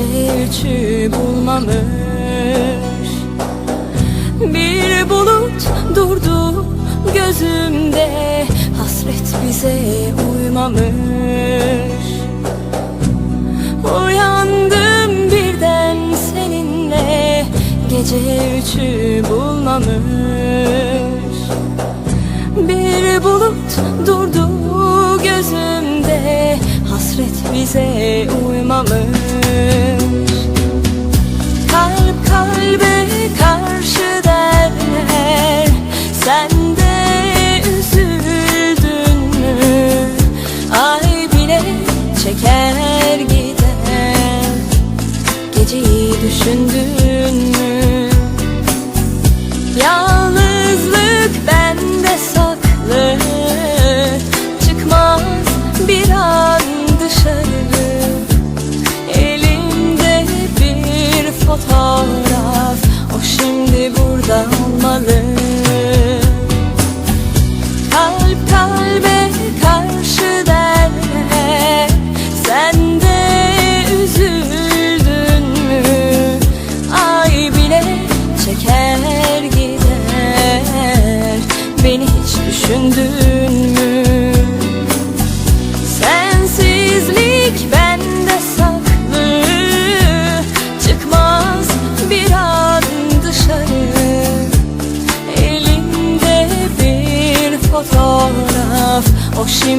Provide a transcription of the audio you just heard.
üçü bulmamış. Bir bulut durdu gözümde Hasret bize uymamış. Uyandım birden seninle Gece üçü bulmamış. Bir bulut durdu gözümde Hasret bize uymamış geçtiği düşündün mü? Yalnızlık bende saklı. Çıkmaz bir an dışarı. Elimde bir fotoğraf. O şimdi burada olmalı. hiç düşündün mü? Sensizlik bende saklı. Çıkmaz bir an dışarı. Elimde bir fotoğraf. O şimdi